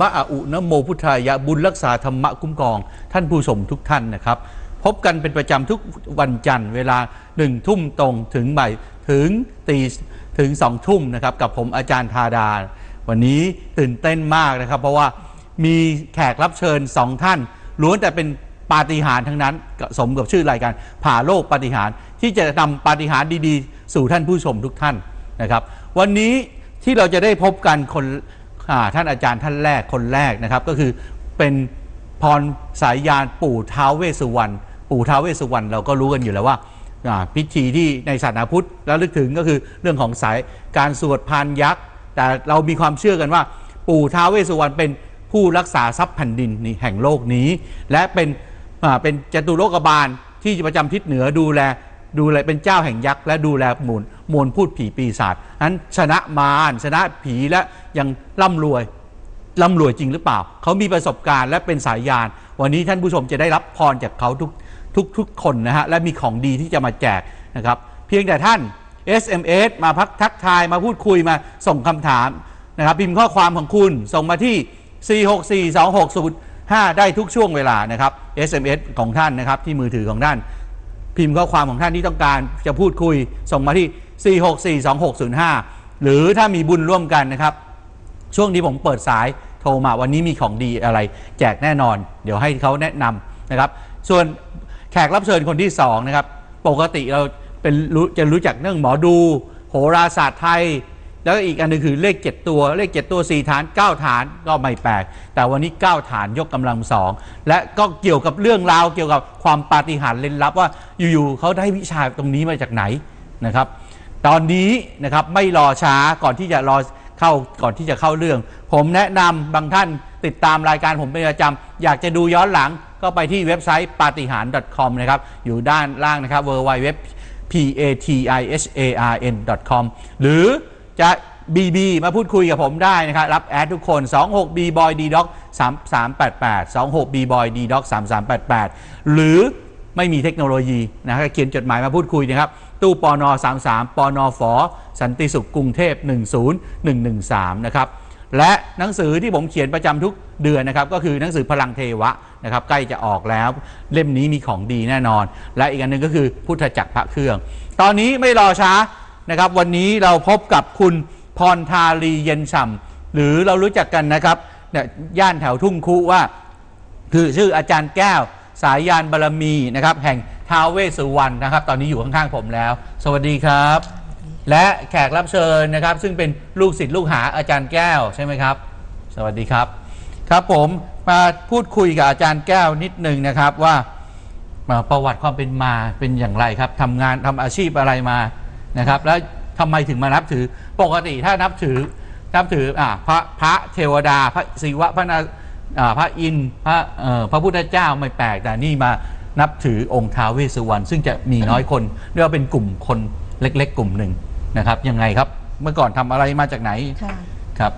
มะอะอุนะโมพุทธายะบุญรักษาธรรมะคุ้มครอง ท่านผู้ชมทุกท่านนะครับ พบกันเป็นประจำทุกวันจันทร์เวลาหนึ่งทุ่มตรงถึงบ่ายถึงตีถึงสองทุ่มนะครับกับผมอาจารย์ธาดา วันนี้ตื่นเต้นมากนะครับ เพราะว่ามีแขกรับเชิญสองท่านล้วนแต่เป็นปาฏิหาริย์ทั้งนั้นสมกับชื่อรายการผ่าโลกปาฏิหาริย์ที่จะนำปาฏิหาริย์ดีๆ สู่ท่านผู้ชมทุกท่านนะครับ วันนี้ที่เราจะได้พบกันคน ท่านอาจารย์ท่านแรกคนแรกนะครับ ก็คือเป็นพรสายยานปู่ท้าวเวสสุวรรณปู่ท้าวเวสสุวรรณเราก็รู้กันอยู่แล้วว่าพิธีที่ในศาสนาพุทธแล้วลึกถึงก็คือเรื่องของสายการสวดพานยักษ์ แต่เรามีความเชื่อกันว่า ปู่ท้าวเวสสุวรรณเป็นผู้รักษาทรัพย์แผ่นดินนี่แห่งโลกนี้ และเป็นเป็นจตุโลกบาลที่ประจำทิศเหนือดูแล ดูแลเป็นเจ้าแห่งยักษ์และดูแลมวลมวลพูดผีปีศาจนั้นชนะมารชนะผีและยังร่ำรวยร่ำรวยจริงหรือเปล่า เขามีประสบการณ์และเป็นสายยาน วันนี้ท่านผู้ชมจะได้รับพรจากเขาทุกทุกทุกคนนะฮะ และมีของดีที่จะมาแจกนะครับ เพียงแต่ท่าน SMS มาพักทักทายมาพูดคุยมาส่งคำถามนะครับพิมพ์ข้อความของคุณส่งมาที่ 4642605 ได้ทุกช่วงเวลานะครับ SMS ของท่านนะครับที่มือถือของท่าน พิมพ์ข้อความของท่านที่ต้องการจะพูดคุยส่งมาที่ 4642605 หรือถ้ามีบุญร่วมกันนะครับ ช่วงนี้ผมเปิดสายโทรมาวันนี้มีของดีอะไร แจกแน่นอน เดี๋ยวให้เขาแนะนำนะครับ ส่วนแขกรับเชิญคนที่สองนะครับปกติเราเป็นรู้จะรู้จักเรื่องหมอดู โหราศาสตร์ไทย แล้วอีกอันหนึงคือเลข 7 ตัวเลข 7 ตัว 4 ฐาน 9 ฐานก็ไม่แปลกแต่วันนี้ 9 ฐานยกกำลังสองและก็เกี่ยวกับเรื่องราวเกี่ยวกับความปาฏิหาริย์เล่นลับว่าอยู่ๆเขาได้วิชาตรงนี้มาจากไหนนะครับ ตอนนี้นะครับไม่รอช้าก่อนที่จะรอเข้าก่อนที่จะเข้าเรื่อง ผมแนะนำบางท่านติดตามรายการผมเป็นประจำอยากจะดูย้อนหลังก็ไปที่เว็บไซต์ปาฏิหาริย์ .com นะครับ อยู่ด้านล่างนะครับ w w w p a t i h a r n com หรือ จะ BB มาพูดคุยกับผมได้นะครับ รับแอดทุกคน 26 b boy d doc 3388 26 b boy d doc 3388 หรือไม่มีเทคโนโลยีนะครับเขียนจดหมายมาพูดคุยนะครับ ตู้ปอนอ33ปอนอฝอสันติสุขกรุงเทพ 10113 นะครับและหนังสือที่ผมเขียนประจำทุกเดือนนะครับ ก็คือหนังสือพลังเทวะนะครับ ใกล้จะออกแล้วเล่มนี้มีของดีแน่นอน และอีกอันหนึงก็คือพุทธจักรพระเครื่อง ตอนนี้ไม่รอช้า นะครับ วันนี้เราพบกับคุณพรทาลีเย็นฉ่ำหรือเรารู้จักกันนะครับเนี่ยย่านแถวทุ่งคุว่า คือชื่ออาจารย์แก้ว สายยานบารมีนะครับแห่งท้าวเวสสุวรรณนะครับ ตอนนี้อยู่ข้างๆผมแล้ว สวัสดีครับ และแขกรับเชิญนะครับ ซึ่งเป็นลูกศิษย์ลูกหาอาจารย์แก้วใช่ไหมครับ สวัสดีครับ ครับผมมาพูดคุยกับอาจารย์แก้วนิดหนึ่งนะครับว่ามาประวัติความเป็นมาเป็นอย่างไรครับทำงานทำอาชีพอะไรมา นะครับ แล้วทำไมถึงมานับถือปกติถ้านับถือนับถืออ่าพระพระเทวดา พระศิวะพระนาอ่าพระอินทร์พระเอ่อพระพุทธเจ้าไม่แปลกแต่นี่มานับถือองค์ท้าวเวสสุวรรณซึ่งจะมีน้อยคนเรียกว่าเป็นกลุ่มคนเล็ก ๆ กลุ่มหนึ่งนะครับ ยังไงครับเมื่อก่อนทำอะไรมาจากไหนค่ะ ครับ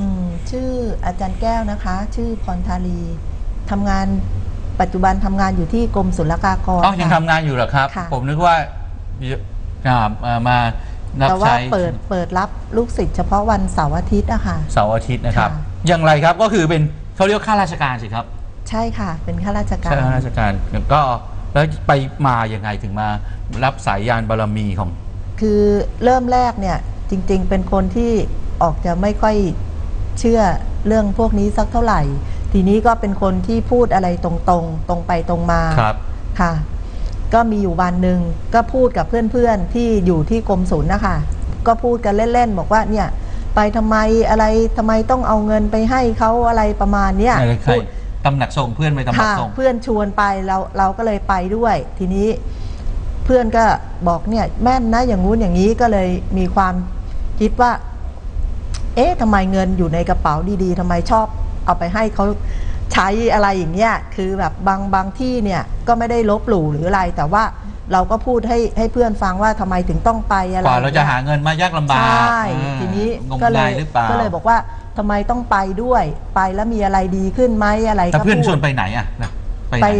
อืมชื่ออาจารย์แก้วนะคะ ชื่อพรทาลีทำงานปัจจุบันทำงานอยู่ที่กรมศุลกากรอ๋อยังค่ะ ทำงานอยู่เหรอครับ ค่ะ ผมนึกว่า อ่าอ่ามารับแต่ว่าใช้เปิดเปิดรับลูกศิษย์เฉพาะวันเสาร์อาทิตย์อะค่ะ เสาร์อาทิตย์นะครับ ค่ะ อย่างไรครับก็คือเป็นเขาเรียกว่าข้าราชการสิครับใช่ค่ะ เป็นข้าราชการ ใช่ข้าราชการก็แล้วไปมาอย่างไงถึงมารับสายยานบารมีของ คือเริ่มแรกเนี่ยจริงๆ เป็นคนที่ออกจะไม่ค่อยเชื่อเรื่องพวกนี้สักเท่าไหร่ ทีนี้ก็เป็นคนที่พูดอะไรตรงๆ ตรงไปตรงมาครับ ค่ะ ก็มีอยู่วันหนึ่งก็พูดกับเพื่อนๆที่อยู่ที่กรมศูนย์นะคะก็พูดกันเล่นๆบอกว่าเนี่ยไปทำไมอะไรทำไมต้องเอาเงินไปให้เขาอะไรประมาณเนี้ยอะไรใครพูดตำหนักส่งเพื่อนไปตำหนักค่ะส่งเพื่อนชวนไปเราเราก็เลยไปด้วย ทีนี้เพื่อนก็บอกเนี่ยแม่นนะอย่างงู้นอย่างนี้ก็เลยมีความคิดว่า เอ๊ะทำไมเงินอยู่ในกระเป๋าดีๆทำไมชอบเอาไปให้เขา ใช้อะไรอย่างเงี้ยคือแบบบางบางที่เนี่ยก็ไม่ได้ลบหลู่หรืออะไรแต่ว่าเราก็พูดให้ให้เพื่อนฟังว่าทำไมถึงต้องไปอะไรกว่าเราจะหาอย่งงี้ยเงินมายากลำบากใช่อ่าทีนี้งมก็เลงายยหรือเปล่าก็เลยบอกว่าทำไมต้องไปด้วยไปแล้วมีอะไรดีขึ้นไหมอะไรแต่ก็เพื่อนพูดชวนไปไหนอะนะไปไหไปน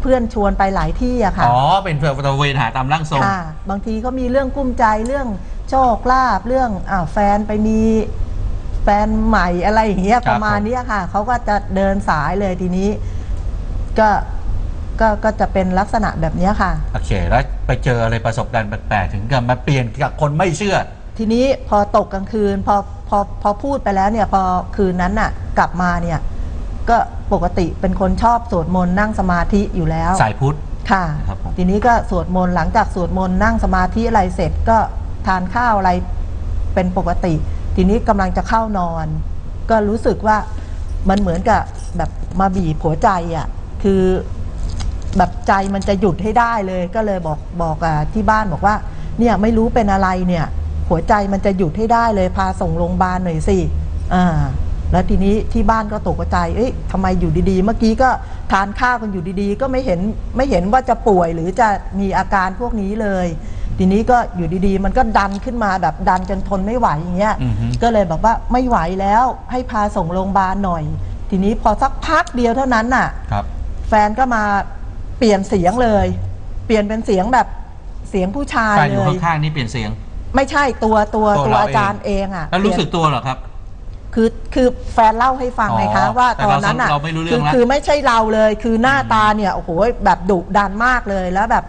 เพื่อนชวนไปหลายที่อะค่ะอ๋อเป็นเพื่อนตระเวนหาตามร่างทรงค่ะบางทีก็มีเรื่องกุ้มใจเรื่องโชคลาภเรื่องอ่าแฟนไปมี แฟนใหม่อะไรอย่างเงี้ยครับประมาณเนี้ยค่ะเขาก็จะเดินสายเลยทีนี้ ก็ก็ก็จะเป็นลักษณะแบบเนี้ยค่ะ โอเค แล้วไปเจออะไรประสบการณ์แปลกๆถึงกับมาเปลี่ยนจากคนไม่เชื่อ ทีนี้พอตกกลางคืนพอพอพอพูดไปแล้วเนี่ยพอคืนนั้นน่ะ กลับมาเนี่ย ก็ปกติเป็นคนชอบสวดมนต์นั่งสมาธิอยู่แล้ว สายพุทธ ค่ะ ครับผม ทีนี้ก็สวดมนต์หลังจากสวดมนต์นั่งสมาธิอะไรเสร็จก็ทานข้าวอะไรเป็นปกติ ทีนี้กำลังจะเข้านอน ก็รู้สึกว่ามันเหมือนกับแบบมาบีบหัวใจอะ่ะคือแบบใจมันจะหยุดให้ได้เลย ก็เลยบอกบอกอที่บ้านบอกว่า เนี่ยไม่รู้เป็นอะไรเนี่ย หัวใจมันจะหยุดให้ได้เลยพาส่งโรงพยาบาลหน่อยสิอ่าแล้วทีนี้ที่บ้านก็ตกใจ เอ้ยทำไมอยู่ดีๆ เมื่อกี้ก็ทานข้าวกันอยู่ดีๆ ก็ไม่เห็นไม่เห็นว่าจะป่วยหรือจะมีอาการพวกนี้เลย ทีนี้ก็อยู่ดีๆ มันก็ดันขึ้นมาแบบดันจนทนไม่ไหวอย่างเงี้ยอือฮึ ก็เลยแบบว่าไม่ไหวแล้วให้พาส่งโรงพยาบาลหน่อย ทีนี้พอสักพักเดียวเท่านั้นน่ะ ครับ แฟนก็มาเปลี่ยนเสียงเลย เปลี่ยนเป็นเสียงแบบเสียงผู้ชายแฟนอเลยู่ย ข้างๆนี่เปลี่ยนเสียง ไม่ใช่ตัวตัวตัวตัวเรา อาจารย์เองอะแล้วรู้เปลี่ยนสึกตัวเหรอครับ คือคือแฟนเล่าให้ฟังอ๋อไงคะว่าแต่ตอนเรานั้นอะเราไม่รู้เรื่องคือละ คือไม่ใช่เราเลย คือหน้าตาเนี่ยโอ้โหแบบดุดันมากเลยแล้วแบบ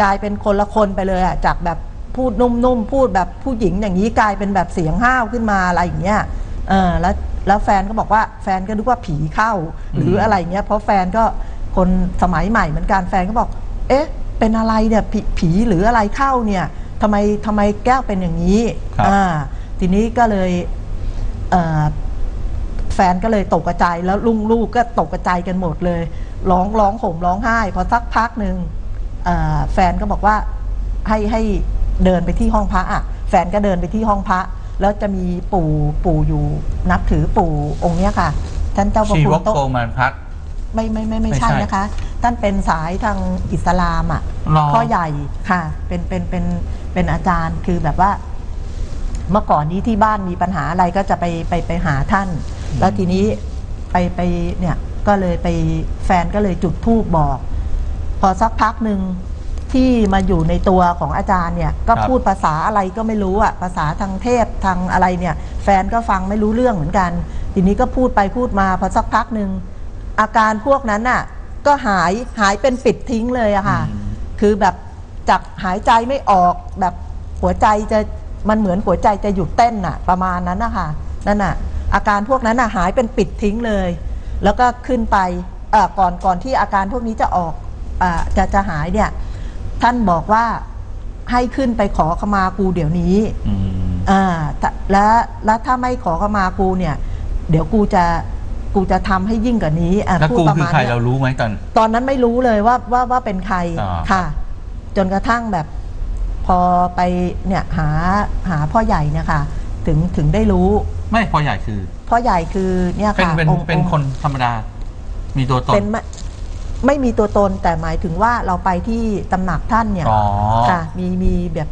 กลายเป็นคนละคนไปเลยอะจากแบบพูดนุ่มๆพูดแบบผู้หญิงอย่างนี้กลายเป็นแบบเสียงห้าวขึ้นมาอะไรอย่างเงี้ยเออแล้วแล้วแฟนก็บอกว่าแฟนก็นึกว่าผีเข้า หรืออะไรเงี้ยเพราะแฟนก็คนสมัยใหม่เหมือนกันแฟนก็บอก เอ๊ะ เป็นอะไรเนี่ยผีผีหรืออะไรเข้าเนี่ยทำไมทำไมแก้วเป็นอย่างนี้ครับ อ่าทีนี้ก็เลยเอ่อแฟนก็เลยตกกระจายแล้วลุงลูกก็ตกกระจายกันหมดเลย ร้องร้องห่มร้องไห้ พอสักพักหนึ่งเอ่อ แฟนก็บอกว่าให้ให้เดินไปที่ห้องพระอะแฟนก็เดินไปที่ห้องพระ แล้วจะมีปู่ปู่อยู่นับถือปู่องค์เนี้ยค่ะ ท่านเจ้าพระชีคุวณกโตโกมันพัฒไม่ไม่ไม่ไม่ไม่ใช่ใช่นะคะ ท่านเป็นสายทางอิสลามอะหรอ พ่อใหญ่ค่ะ เป็นเป็นเป็นเป็นอาจารย์คือแบบว่า เมื่อก่อนนี้ที่บ้านมีปัญหาอะไรก็จะไปไปไปหาท่าน แล้วทีนี้ไปไปเนี่ยก็เลยไปแฟนก็เลยจุดธูปบอก พอสักพักหนึ่งที่มาอยู่ในตัวของอาจารย์เนี่ยก็ครับพูดภาษาอะไรก็ไม่รู้อะภาษาทางเทพทางอะไรเนี่ย แฟนก็ฟังไม่รู้เรื่องเหมือนกัน ทีนี้ก็พูดไปพูดมาพอสักพักหนึ่งอาการพวกนั้นน่ะก็หายหายเป็นปิดทิ้งเลยอะค่ะอืมคือแบบจากหายใจไม่ออกแบบหัวใจจะมันเหมือนหัวใจจะหยุดเต้นน่ะ ประมาณนั้นนะคะนั่นน่ะ อาการพวกนั้นน่ะหายเป็นปิดทิ้งเลย แล้วก็ขึ้นไปเอ่อก่อนก่อนที่อาการพวกนี้จะออกอา จะจะหายเนี่ยท่านบอกว่าให้ขึ้นไปขอขมากูเดี๋ยวนี้อืมอ่าถ้าแล้วแล้วถ้าไม่ขอขมากูเนี่ย เดี๋ยวกูจะกูจะทำให้ยิ่งกว่านี้อะแล้วพูดกูประคือมาณใครเนี้ยเรารู้ไหมตอน ตอนนั้นไม่รู้เลยว่าว่าว่าเป็นใครอ่าค่ะ จนกระทั่งแบบพอไปเนี่ยหาหาพ่อใหญ่เนี่ยค่ะ ถึงถึงได้รู้ ไม่พอใหญ่คือ พ่อใหญ่คือเนี่ยเป็นค่ะเป็นองค์เป็นองค์คนธรรมดา มีตัวตนเป็น ไม่ไม่มีตัวตนแต่หมายถึงว่าเราไปที่ตำหนักท่านเนี่ยอ๋อค่ะมีมีแบบ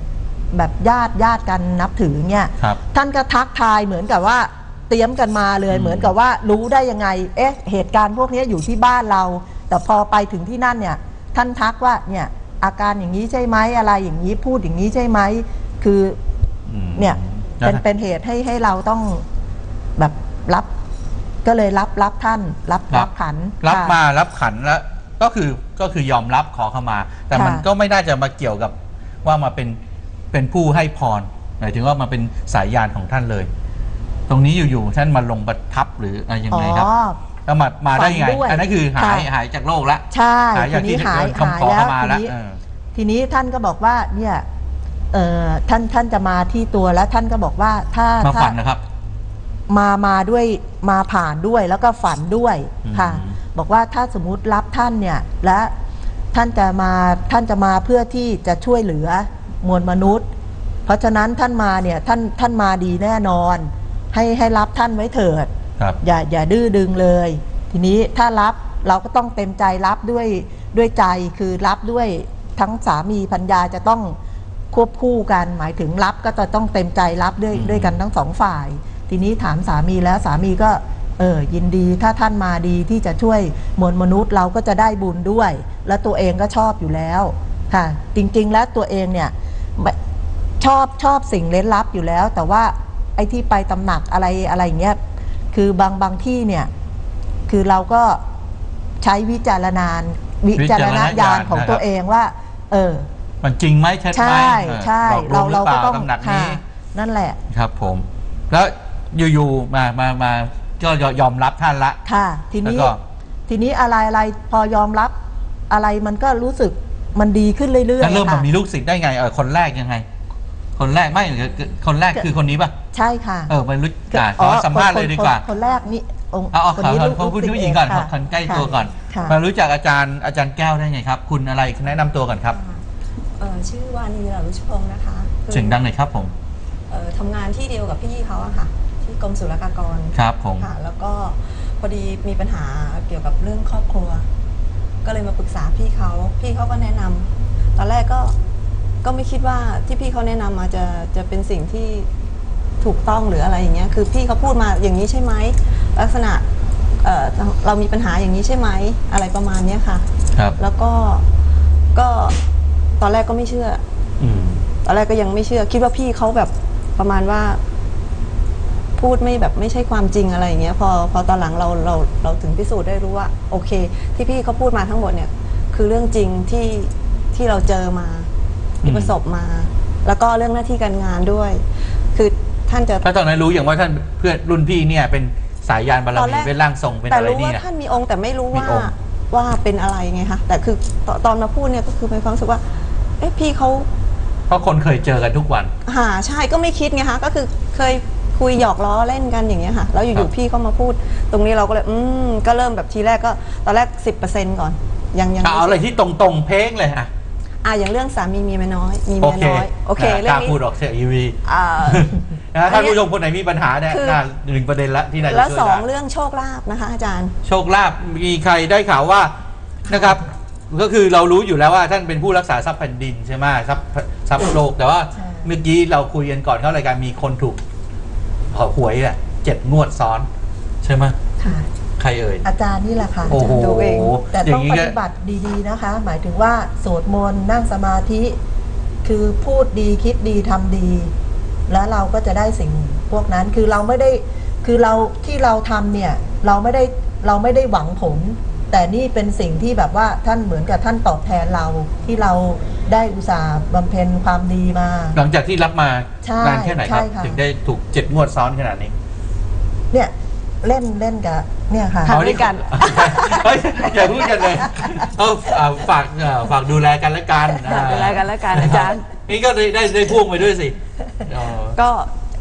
แบบญาติญาติกันนับถือเนี่ยครับท่านก็ทักทายเหมือนกับว่าเตรียมกันมาเลย อืม เหมือนกับว่ารู้ได้ยังไงเอ๊ะเหตุการณ์พวกนี้อยู่ที่บ้านเรา แต่พอไปถึงที่นั่นเนี่ยท่านทักว่าเนี่ยอาการอย่างนี้ใช่ไหมอะไรอย่างนี้พูดอย่างนี้ใช่ไหมคือ อืมเนี่ยแล้วเป็นเป็นเหตุให้ให้เราต้องแบบรับ ก็เลยรับรับท่าน รับรับขันรับค่ะมารับขันแล้ว ก็คือก็คือยอมรับขอเข้ามา แต่มันค่ะ ก็ไม่น่าจะมาเกี่ยวกับว่ามาเป็นเป็นผู้ให้พรหมายถึงว่ามาเป็นสายยานของท่านเลย ตรงนี้อยู่ๆท่านมาลงประทับหรืออะไรยังอ๋อ ไงครับแล้วมามาได้ยังไงฝันด้วยอันนั้นคือหายค่ะ หายจากโลกแล้วใช่หายทีจากนี้ที่หายคำหายขอแล้เข้าวมาทีแล้วนี้เออ ทีนี้ท่านก็บอกว่าเนี่ยเอ่อท่านท่านจะมาที่ตัวแล้วท่านก็บอกว่าถ้ามาถ้า ฝันนะครับ มามาด้วยมาผ่านด้วยแล้วก็ฝันด้วยอืมค่ะ บอกว่าถ้าสมมุติรับท่านเนี่ยและท่านจะมาท่านจะมาเพื่อที่จะช่วยเหลือมวลมนุษย์ เพราะฉะนั้นท่านมาเนี่ยท่านท่านมาดีแน่นอน ให้ให้รับท่านไว้เถิดครับอย่าอย่าดื้อดึงเลย ทีนี้ถ้ารับเราก็ต้องเต็มใจรับด้วยด้วยใจคือรับด้วยทั้งสามีพัญญาจะต้องควบคู่กัน หมายถึงรับก็จะต้องเต็มใจรับด้วยอืมด้วยกันทั้งสองฝ่าย ทีนี้ถามสามีแล้วสามีก็เออยินดีถ้าท่านมาดีที่จะช่วยมวลมนุษย์เราก็จะได้บุญด้วย และตัวเองก็ชอบอยู่แล้วค่ะจริงๆแล้วตัวเองเนี่ยไม่ชอบชอบสิ่งเล้นลับอยู่แล้ว แต่ว่าไอ้ที่ไปตำหนักอะไรอะไรอย่างเงี้ยคือบางบางที่เนี่ยคือเราก็ใช้วิจารณานวิจารณญาณของตัวเองว่า เออ มันจริงไหมใช่ไหมใช่เออใช่บอกลเราวงหรือเปล่าเราก็ต้องตำหนักค่ะนี้นั่นแหละครับผมแล้ว อยู่ๆมามามาก็ยอมรับท่านละ ค่ะ ทีแล้วนี้ ก็ ทีนี้อะไรอะไรพอยอมรับอะไรมันก็รู้สึกมันดีขึ้นเรื่อยแล้วเริ่มๆมาค่ะ มีลูกศิษย์ได้ไงเออคนแรกยังไง คนแรกไม่หรือคนแรกคือคนนี้ป่ะใช่ค่ะเออมันรู้อะขอสัมภาษณ์เลยดีกว่า คนคนคนแรกนี่องค์เอาเอาคนขอนี้ขอลูกขอลูคุณศิษผู้ย์หญิงก่อนเค่ะคนใกล้ตัวก่อน ค่ะ มารู้จักอาจารย์อาจารย์แก้วได้ไงครับ คุณอะไรแนะนำตัวก่อนครับเอ่อชื่อวานีเหล่ารุชพงศ์นะคะคือเสียงดังหน่อยครับผม เอ่อทำงานที่เดียวกับพี่เขาอะค่ะที่ กรมศุลกากรครับผม ค่ะแล้วก็พอดีมีปัญหาเกี่ยวกับเรื่องครอบครัว ก็เลยมาปรึกษาพี่เขาพี่เขาก็แนะนำตอนแรกก็ก็ไม่คิดว่าที่พี่เขาแนะนำมาจะจะเป็นสิ่งที่ถูกต้องหรืออะไรอย่างเงี้ยคือพี่เขาพูดมาอย่างนี้ใช่ไหมลักษณะเอ่อเรามีปัญหาอย่างนี้ใช่ไหมอะไรประมาณเนี้ยค่ะ ครับ แล้วก็ก็ตอนแรกก็ไม่เชื่อ อืม ตอนแรกก็ยังไม่เชื่อ คิดว่าพี่เขาแบบประมาณว่า พูดไม่แบบไม่ใช่ความจริงอะไรอย่างเงี้ยพอพอตอนหลังเราเราเราถึงพิสูจน์ได้รู้ว่าโอเค ที่พี่เขาพูดมาทั้งหมดเนี่ยคือเรื่องจริงที่ที่เราเจอมาที่ประสบมา แล้วก็เรื่องหน้าที่การงานด้วย คือท่านจะถ้าตอนนั้นรู้อย่างว่าท่านเพื่อนรุ่นพี่เนี่ยเป็นสายยานบารตอนมีแรกเป็นร่างทรงเป็นแต่อะไรรู้นี่ว่านะท่านมีองค์แต่ไม่รู้มีว่าองค์ว่าเป็นอะไรไงคะแต่คือตตอนมาพูดเนี่ยก็คือเป็นความรู้สึกว่า เอ๊ะพี่เขาเพราะคนเคยเจอกันทุกวัน หาใช่ก็ไม่คิดไงคะก็คือเคย คุยหยอกล้อเล่นกันอย่างเงี้ยค่ะแล้วอครัยู่บๆพี่เขามาพูด ตรงนี้เราก็เลยอืมก็เริ่มแบบทีแรกก็ตอนแรก 10%ก่อน ยังยังเอาอะไรที่ตรงๆ เพ้งเลยอะอะอย่างเรื่องสามีมีเมียน้อย มีโอเมียเคน้อยโอเคนะเรื่กอล้างนี้พูดออกเสียอีวีอ่านะท่านอันเนี้ยผู้ชมคนไหนมีปัญหาเนี่ยคือน่าหนึ่งประเด็นละที่น่าจะแล้วช่วยสองได้เรื่องโชคลาภนะคะอาจารย์ โชคลาภมีใครได้ข่าวว่านะครับก็คือเรารู้อยู่แล้วว่าท่านเป็นผู้รักษาทรัพย์แผ่นดินใช่ไหมทรัพย์ทรัพย์โลกแต่ว่าใช่เมื่อกี้เราคุยกันก่อนเข้ารายการมีคนถูก หวยแหละเจ็ดงวดซ้อน ใช่ไหมค่ะใครเอ่ย อาจารย์นี่แหละค่ะโอ้โหดูเอง แต่อย่าต้องงนี้ปก็ฏิบัติดีๆนะคะ หมายถึงว่าสวดมนต์นั่งสมาธิ คือพูดดีคิดดีทำดี แล้วเราก็จะได้สิ่งพวกนั้นคือเราไม่ได้คือเราที่เราทำเนี่ย เราไม่ได้เราไม่ได้หวังผล แต่นี่เป็นสิ่งที่แบบว่าท่านเหมือนกับท่านตอบแทนเราที่เราได้อุตส่าห์บำเพ็ญความดีมา หลังจากที่รับมาใช่นานแค่ไหนครับ ใช่ค่ะ ถึงได้ถูกเจ็ดงวดซ้อนขนาดนี้เนี่ยเล่นเล่นกับเนี่ยค่ะ ทำด้วยกัน เฮ้ยอย่าพูดกันเลยเอาเอาฝากเอ่อฝากดูแลกันและกันฝากดูแลกันและกันอาจารย์ นี่ก็ได้ได้ได้พ่วงไปด้วยสิอ๋อ ก็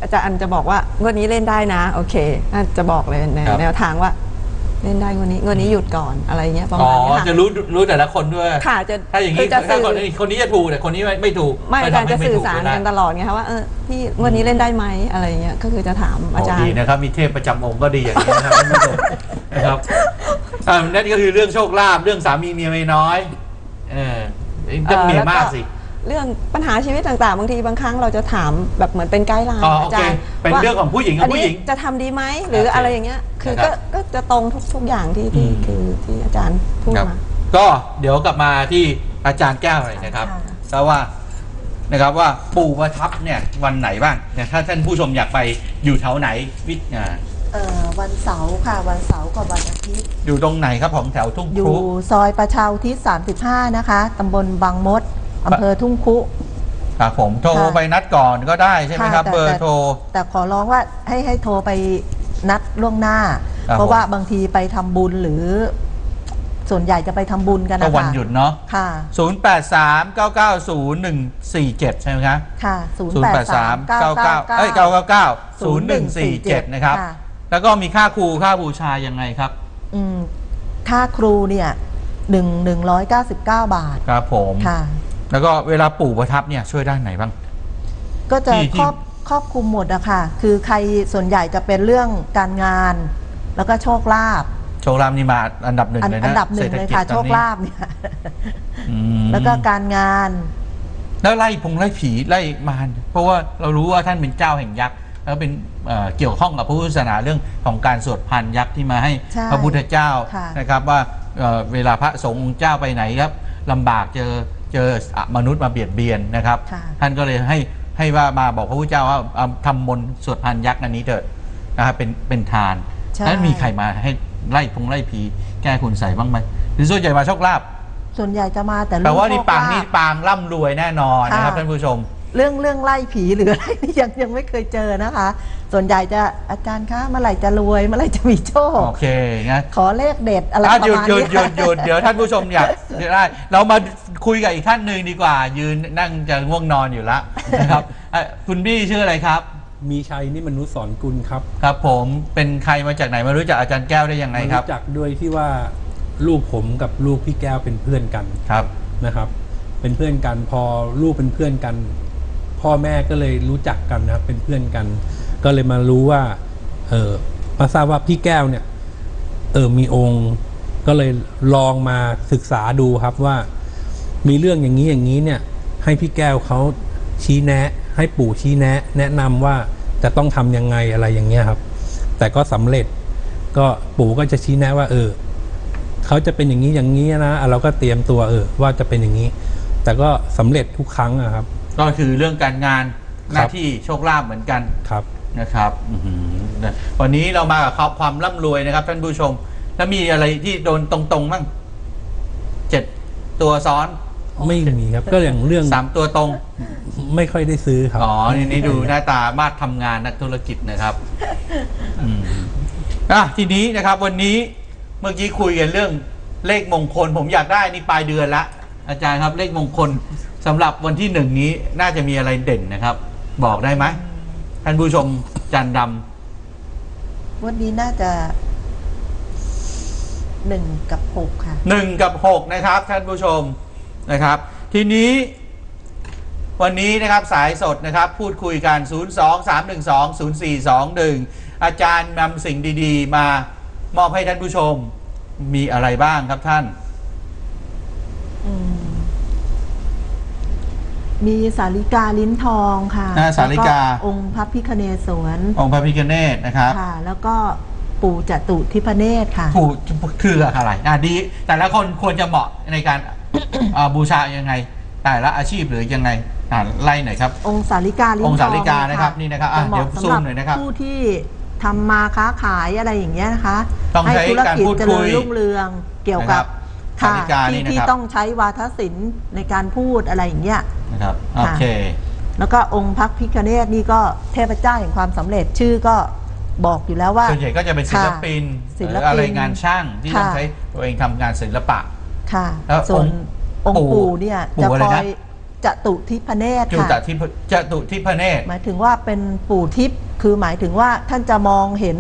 อาจารย์จะบอกว่างวดนี้เล่นได้นะ โอเคน่าจะบอกเลยในครับ แนวทางว่า เล่นได้งวดนี้งวดนี้หยุดก่อนอะไรเงี้ยประอ๋อมาณนี้ค่ะจะรู้รู้แต่ละคนด้วย ค่ะจะถ้าอย่างคืนี้จะถ้าสื่อคนนี้คนนี้จะถูกแต่คนนี้ไม่ไม่ถูกไม่อาจารย์ทำให้จะไม่สื่อถูกสารได้กันตลอดไงคะว่าเออพี่งวันนี้เล่นได้ไหมอะไรเงี้ยก็คือจะถามอาจารโดีย์นะครับ มีเทพประจำองค์ก็ดีอย่างนี้นะครับท่านผู้ชมนะครับอ่านั่นก็คือเรื่องโชคลาภเรื่องสามีเมียไม่น้อยเออจะเมียมากสิ เรื่องปัญหาชีวิตต่างๆ บางทีบางครั้งเราจะถามแบบเหมือนเป็นไกด์ไลน์อ๋อโออาเคจารย์เป็นว่าเรื่องของผู้หญิงกับอันผู้นี้หญิงจะทำดีไหมหรือโอเคอะไรอย่างเงี้ยคือนะครับก็ก็จะตรงทุกทุกอย่างที่ที่อืม คือที่อาจารย์พูดครับ มา ก็เดี๋ยวกลับมาที่อาจารย์แก้วหน่อยนะครับค่ะเพราะว่านะครับว่าปู่ประทับเนี่ยวันไหนบ้างเนี่ยถ้าท่านผู้ชมอยากไปอยู่แถวไหนวิอ่าเอ่อวันเสาร์ค่ะ วันเสาร์กับวันอาทิตย์ อยู่ตรงไหนครับของแถวทุ่งอคยู่รุซอยประชาอุทิศ35 นะคะ ตำบลบางมด อำเภอทุ่งคุ ครับผมโทรค่ะไปนัดก่อนก็ได้ใช่ไหมครับ ค่ะแต่ เบอร์โทร แต่ขอร้องว่าให้ให้โทรไปนัดล่วงหน้า ครับเพราะว่าบางทีไปทำบุญหรือ ส่วนใหญ่จะไปทำบุญกันก็นะคะวันหยุดเนาะค่ะ0 8 3 9 9 0 1 4 7 ใช่ไหมครับค่ะ0 8 3 9 9เอ้ย999 0 1 4 7 นะครับ แล้วก็มีค่าครูค่าบูชายังไงครับ อืมค่าครูเนี่ยหนึ่งหนึ่งร้อยเก้าสิบเก้าบาทครับผม ค่ะ แล้วก็เวลาปู่ประทับเนี่ยช่วยด้านไหนบ้าง ก็จะที่ที่ ครอบครอบคลุมหมดอะค่ะ คือใครส่วนใหญ่จะเป็นเรื่องการงาน แล้วก็โชคลาภโชคลาภนี่มาอันดับหนึ่งอันเลยนะอันดับหนึ่งเลยค่ะศรษฐโชกิจตอนนี้คลาภเนี่ยอืมแล้วก็การงานแล้วไล่พงไล่ผีไล่มารเพราะว่าเรารู้ว่าท่านเป็นเจ้าแห่งยักษ์แล้วเป็นเอ่อเกี่ยวข้องกับพระพุทธศาสนาเรื่องของการสวดพันยักษ์ที่มาให้ใช่ พระพุทธเจ้าค่ะ นะครับว่าเอ่อเวลาพระสงฆ์องค์เจ้าไปไหนครับลำบากเจอ เจอมนุษย์มาเบียดเบียนนะครับ ค่ะ ท่านก็เลยให้ให้ว่ามาบอกพระพุทธเจ้าว่าเอาทำมนต์สวดพันยักษ์อันนี้เถิดนะครับเป็นเป็นทานใช่ แล้วมีใครมาให้ไล่พงไล่ผีแก้คุณใส่บ้างไหมหรือส่วนใหญ่มาโชคลาภส่วนใหญ่จะมาแต่แต่เรื่องว่านี่โชคปางลาภนี่ปางร่ำรวยแน่นอนนะครับค่ะ ท่านผู้ชม เรื่องเรื่องไล่ผีหรืออะไรนี่ยังยังไม่เคยเจอนะคะ ส่วนใหญ่จะอาจารย์คะเมื่อไหร่จะรวยเมื่อไหร่จะมีโชคโอเคนะขอเลขเด็ดอะไรอะประหยุดมาณหยุดนี้หยุดหยุดเดี๋ยวท่านผู้ชมอยากได้ เรามาคุยกับอีกท่านหนึ่งดีกว่า ยืนนั่งจะง่วงนอนอยู่ละนะครับอะคุณบี้ชื่ออะไรครับ มีชัยนี่มนุษย์สอนกุลครับ ครับผมเป็นใครมาจากไหนมารู้จักอาจารย์แก้วได้ยังไงครับรู้จักด้วยที่ว่าลูกผมกับลูกพี่แก้วเป็นเพื่อนกันครับนะครับ เป็นเพื่อนกันพอลูกเป็นเพื่อนกัน พ่อแม่ก็เลยรู้จักกันนะครับเป็นเพื่อนกัน ก็เลยมารู้ว่า เออมาทราบว่าพี่แก้วเนี่ย เออมีองค์ ก็เลยลองมาศึกษาดูครับว่า มีเรื่องอย่างนี้อย่างนี้เนี่ย ให้พี่แก้วเขาชี้แนะ ให้ปู่ชี้แนะ แนะนำว่าจะต้องทำยังไงอะไรอย่างเงี้ยครับ แต่ก็สำเร็จ ก็ปู่ก็จะชี้แนะว่า เออเขาจะเป็นอย่างนี้อย่างนี้นะเราก็เตรียมตัวเออว่าจะเป็นอย่างนี้ แต่ก็สำเร็จทุกครั้งอะครับ ก็คือเรื่องการงานหครัน้าบที่โชคลาภเหมือนกันครับนะครับอื้อหือนะวันนี้เรามากับความความร่ำรวยนะครับท่านผู้ชม แล้วมีอะไรที่โดนตรงๆบ้างเจ็ดตัวซ้อนไม่มีครับก็อย่างเรื่องสามตัวตรง ไม่ค่อยได้ซื้อครับ อ๋อ นี่นี่ดูหน้าตามาดทำงานนักธุรกิจนะครับอืมอะทีนี้นะครับวันนี้เมื่อกี้คุยกันเรื่องเลขมงคล ผมอยากได้นี่ปลายเดือนละอาจารย์ครับเลขมงคล สำหรับวันที่หนึ่งนี้น่าจะมีอะไรเด่นนะครับ บอกได้ไหมท่านผู้ชมจันดวันนี้น่าจะหนึ่งกับหกค่ะำหนึ่งกับหกนะครับ ท่านผู้ชมนะครับ ทีนี้ วันนี้นะครับสายสดนะครับ พูดคุยกัน 0 2 3 1 2 0 4 2 1 อาจารย์นำสิ่งดี ๆ มามอบให้ท่านผู้ชมมีอะไรบ้างครับท่าน อืม มีสาริกาลิ้นทองค่ะอ่าสาลิกา แล้วองค์พระพิคเนศวรองค์พระพิฆเนศนะครับค่ะ แล้วก็ปู่จตุทิพเนศค่ะผู้คืออะไรอะดี แต่ละคนควรจะเหมาะในการ เอ่อบูชายังไง แต่ละอาชีพหรือยังไงอ่าไล่หน่อยครับ องค์สาริกาลิ้นทอองค์สาลิกานะครับนี่นะครับอะจหมาเดี๋ยวซูมหน่อยนะครับสำผู้ที่ทำมาค้าขายอะไรอย่างเงี้ยนะคะต้องใช้ให้ธุรกิจการพูดเจคุริญยรุ่งเรืองเกี่ยวนะครักับบ ค่ะสาริกานี่ที่นะครับที่ต้องใช้วาทศิลป์ในการพูดอะไรอย่างเงี้ย นะครับโอค่ะเค แล้วก็องค์พระพิคเนศนี่ก็เทพเจ้าแห่งความสำเร็จชื่อก็บอกอยู่แล้วว่า ส่วนใหญ่ก็จะเป็นศิลปินค่ะศิหลรือปินอะไรงานช่างที่ต้องค่ะ ใช้ตัวเองทำงานศิลปะ ค่ะแล้วส่วนอองงค์ค์ปู่ปู่เนี่ยปู่จะอะไรคอนะยจตุทิพเนศจุค่ะ ตทิพจตุทิพเนศหมายถึงว่าเป็นปู่ทิพย์คือหมายถึงว่าท่านจะมองเห็น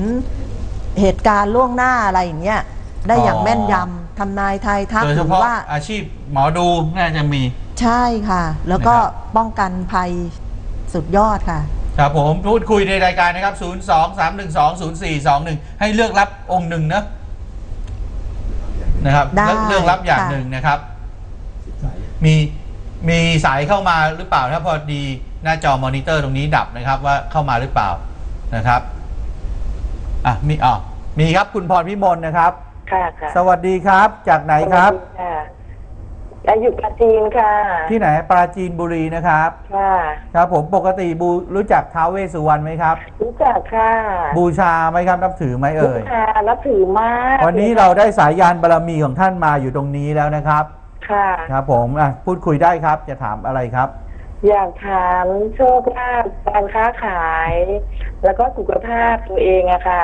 เหตุการณ์ล่วงหน้าอะไรอย่างเงี้ยได้อย่างอ๋อแม่นยำ ทำนายทายทักโดยหเฉรือพาะว่า อาชีพหมอดูน่าจะมี ใช่ค่ะ แล้วก็นะครับ ป้องกันภัยสุดยอดค่ะ ครับผมพูดคุยในรายการนะครับ 0 2 3 1 2 0 4 2 1 ให้เลือกรับองค์หนึ่งนะนะครับได้เลือกเลือกรับอย่างค่ะ หนึ่งนะครับ มีมีสายเข้ามาหรือเปล่าถ้าพอดีหน้าจอมอนิเตอร์ตรงนี้ดับนะครับว่าเข้ามาหรือเปล่านะครับอะมีอ๋อมีครับคุณพรพิมลนะครับ ค่ะค่ะสวัสดีครับ จากไหนครับ สวัสดีค่ะและอยู่ปราจีนค่ะ ที่ไหนปราจีนบุรีนะครับ ค่ะ ครับผมปกติบูรู้จักท้าวเวสสุวรรณไหมครับ รู้จักค่ะบูชาไหมครับนับถือไหมเอ่ยรู้ค่ะรับถือมากวันนี้เราได้สายยานบารมีของท่านมาอยู่ตรงนี้แล้วนะครับ ค่ะครับผมอะพูดคุยได้ครับจะถามอะไรครับ อยากถามโชคลาภการค้าขาย แล้วก็สุขภาพตัวเองอะค่ะ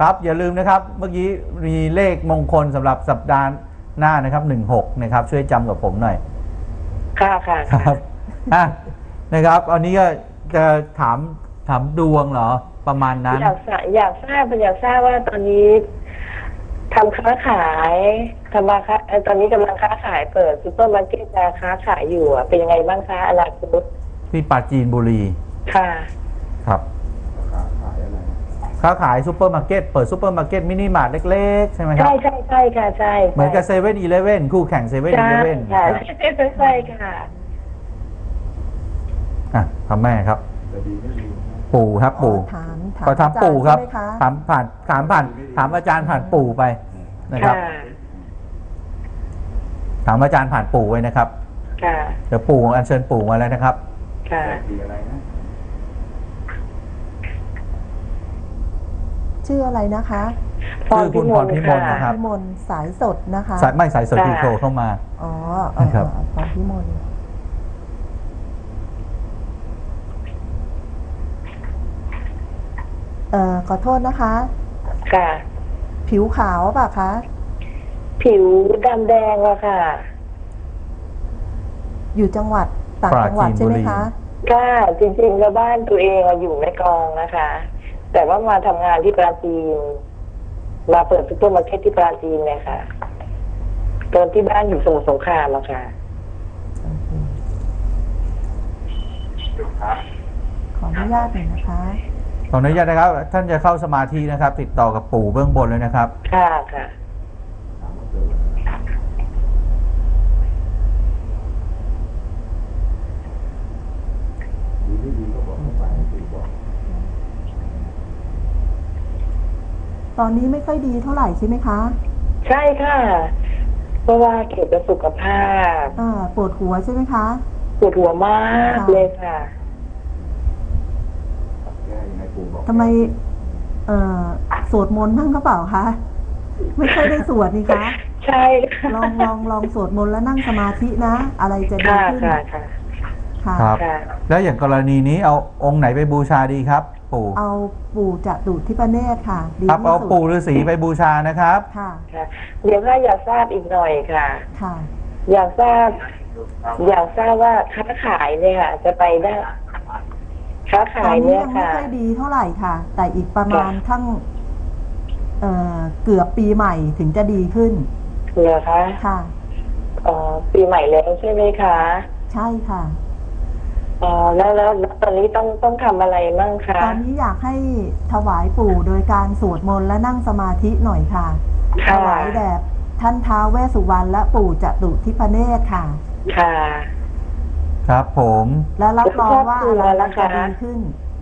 ครับอย่าลืมนะครับเมื่อกี้มีเลขมงคลสำหรับสัปดาห์หน้านะครับ16นะครับ ช่วยจำกับผมหน่อย ค่ะค่ะครับอะนะครับ อันนี้ก็จะถามถามดวงเหรอ ประมาณนั้น อยากทราบอยากทราบอยากทราบว่าตอนนี้ทำค้าขายทำมาค้าเอ่อตอนนี้กำลังค้าขายเปิดซูเปอร์มาร์เก็ตจะค้าขายอยู่อะเป็นยังไงบ้างคะอนาคตที่ปราจีนบุรี ค่ะ ครับ ค้าขายซูเปอร์มาร์เก็ตเปิดซูเปอร์มาร์เก็ตมินิมาร์ทเล็กๆ ใช่ไหมครัใช่บใช่ใช่ค่ะใช่เหมือนกับเซเว่นอีเลฟเว่นคู่แข่งเซเว่นอีใช่เลฟเว่นค่ะใช่ใช่ค่ะอะพระแม่ครับ ปู่ครับปู่ถามถามขอถามปู่ครับอาจาย์ใช่ไหมะถามผ่านถามผ่านถามอาจารย์ผ่านปู่ไปนะครับค่ะถามอาจารย์ผ่านปู่ไว้นะครับ ค่ะเดี๋ยวปู่อัญเชิญปู่มาแล้วนะครับ ค่ะ ชื่ออะไรนะคะพรพิมลชื่อคุณพรพิมลค่ะนะครับพิมลสายสดนะคะสายไม่สายสดค่ะที่โทรเข้ามา อ๋อเออนะครับเออพรพิมลเอ่อขอโทษนะคะ ค่ะ ผิวขาวเปล่ะคะผิวดำแดงอะค่ะ อยู่จังหวัดต่างจังหวัดใช่ไหมคะ ค่ะ จริงๆแล้วบ้านตัวเองอะอยู่ในกลองนะคะ แต่ว่ามาทำงานที่ปราจีน มาเปิดซุปเปอร์มาร์เก็ตที่ปราจีนเนี่ยค่ะ ตอนที่บ้านอยู่สมุทรสงครามอะค่ะขออนุญาตหน่อยนะคะ ขออนุญาตนะครับ ท่านจะเข้าสมาธินะครับ ติดต่อกับปู่เบื้องบนเลยนะครับ ค่ะค่ะ ตอนนี้ไม่ค่อยดีเท่าไหร่ใช่ไหมคะ ใช่ค่ะ เพราะว่าเกี่ยวกับสุขภาพอ่าปวดหัวใช่ไหมคะปวดหัวมากค่ะเลยค่ะทำไม เอ่อสวดมนต์บ้างก็เปล่าคะไม่ค่อยได้สวดนี่คะใช่ค่ะลองลองลองสวดมนต์แล้วนั่งสมาธินะ อะไรจะดีค่ะขึ้นค่ะค่ะค่ะครับค่ะ แล้วอย่างกรณีนี้เอาองค์ไหนไปบูชาดีครับ ปู่เอาปู่จตุทิพเนตรค่ะดีครับที่เอาสุดปู่ฤาษีไปบูชานะครับ ค่ะค่ะเดี๋ยวถ้าอยากทราบอีกหน่อยค่ะ ค่ะ อยากทราบ อยากทราบว่าค้าขายเนี่ยค่ะ จะไปได้ค้าตอขานยนี้เนี่ยยังไม่ค่ะ ค่อยดีเท่าไหร่ค่ะ แต่อีกประมาณทั้งเอ่อเกือบปีใหม่ถึงจะดีขึ้นเหรอคะค่ะอ๋อปีใหม่แล้วใช่ไหมคะ ใช่ค่ะ อ๋อแล้วแล้วแล้วตอนนี้ต้องต้องทำอะไรมั่งคะตอนนี้อยากให้ถวายปู่โดยการสวดมนต์และนั่งสมาธิหน่อยค่ะ ถค่ะวายแด่ท่านท้าวเวสสุวรรณและปู่จตุทิพเนตรค่ะ ค่ะ ครับผม และรับรองว่าอะไรแล้มันวครจะอบครัวล่ะคะดีขึ้น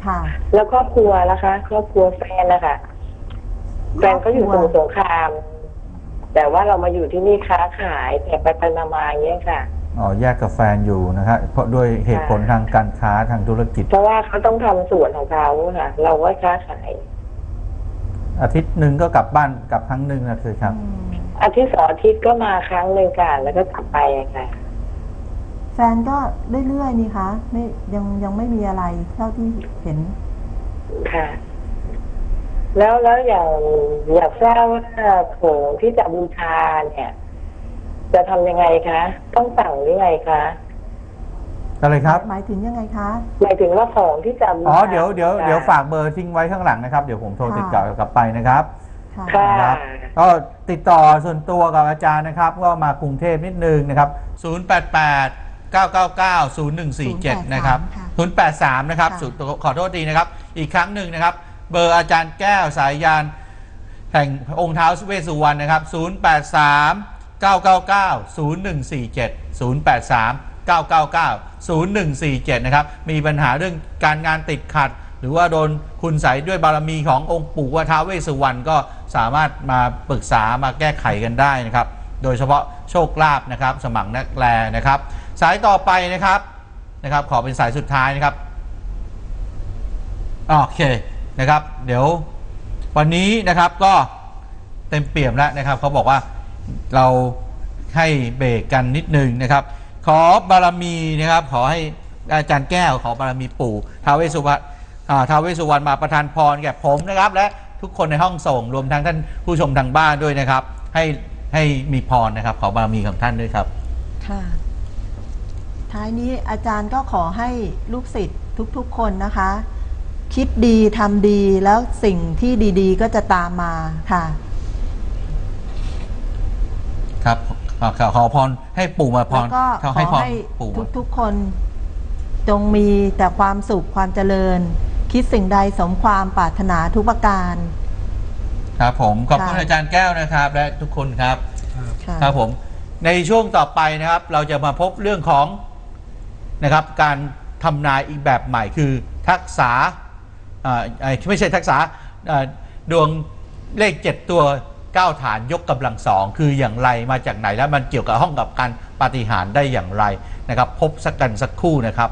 ค่ะ แล้วครอบครัวล่ะคะ ครอบครัวแฟนนะคะแฟนก็อยู่สมุทรสงคราม แต่ว่าเรามาอยู่ที่นี่ค้าขายแต่ไปไปมามาอย่างเงี้ยค่ะอ๋อ แยกกับแฟนอยู่นะครับเพราะด้วยเหตุผลทางการค้าทางธุรกิจ เพราะว่าเขาต้องทำส่วนของเขาค่ะเราก็ค้าขายอาทิตย์หนึ่งก็กลับบ้านกลับครั้งหนึ่งนะคือครับ อาทิตย์สองอาทิตย์ก็มาครั้งหนึ่งกันแล้วก็กลับไปอะค่ะแฟนก็เรื่อยๆนี่คะไม่ยังยังไม่มีอะไรเท่าที่เห็นค่ะ แล้วแล้วอย่างอยากทราบว่าของที่จะบูชาเนี่ย จะทำยังไงคะ ต้องสั่งหรือไงคะอะไรครับ หมายถึงยังไงคะ หมายถึงว่าของที่จะบูชาอ๋อ เดี๋ยวเดี๋ยวบูชาเดี๋ยวฝากเบอร์ทิ้งไว้ข้างหลังนะครับ เดี๋ยวผมโทรค่ะติดต่อกลับไปนะครับ ค่ะ ค่ะนะครับก็ติดต่อส่วนตัวกับอาจารย์นะครับ ก็มากรุงเทพนิดนึงนะครับ 088 999 0147 นะครับค่ะ083 นะครับค่ะศูนย์ขอโทษทีนะครับ อีกครั้งหนึ่งนะครับ เบอร์อาจารย์แก้วสายยาน แห่งองค์เท้าเวสสุวรรณนะครับ 083 999 0147 083 999 0147 นะครับ มีปัญหาเรื่องการงานติดขัด หรือว่าโดนคุณใสด้วยบารมีขององค์ปู่ว่าท้าวเวสสุวรรณก็สามารถมาปรึกษามาแก้ไขกันได้นะครับ โดยเฉพาะโชคลาภนะครับ สมัครนักแลนะครับ สายต่อไปนะครับนะครับ ขอเป็นสายสุดท้ายนะครับโอเคนะครับ เดี๋ยววันนี้นะครับก็เต็มเปี่ยมแล้วนะครับเขาบอกว่า เราให้เบรกกันนิดนึงนะครับ ขอบารมีนะครับขอให้อาจารย์แก้วขอบารมีปู่ท้าวเวสสุวรรณท้าวเวสสุวรรณมาประทานพรแก่ผมนะครับ และทุกคนในห้องส่งรวมทั้งท่านผู้ชมทางบ้านด้วยนะครับ ให้ให้มีพรนะครับ ขอบารมีของท่านด้วยครับค่ะ ท้ายนี้อาจารย์ก็ขอให้ลูกศิษย์ทุกๆคนนะคะ คิดดีทำดีแล้วสิ่งที่ดีๆ ก็จะตามมาค่ะ ครับขอขอขอพรให้ปู่มาพแล้วรก็เขาขให้อพรให้ปู่มาทุกๆคน จงมีแต่ความสุขความเจริญ คิดสิ่งใดสมความปรารถนาทุกประการ ครับผมขอบคุณค่ะ อาจารย์แก้วนะครับ และทุกคนครับ ค่ะ ครับผมในช่วงต่อไปนะครับ เราจะมาพบเรื่องของนะครับการทำนายอีกแบบใหม่คือทักษะอ่าเอ่อไม่ใช่ทักษะอ่าดวงเลข 7 ตัว 9 ฐานยกกำลังสองคืออย่างไรมาจากไหนและมันเกี่ยวกับห้องกับการปาฏิหารย์ได้อย่างไรนะครับ พบสักกันสักครู่นะครับ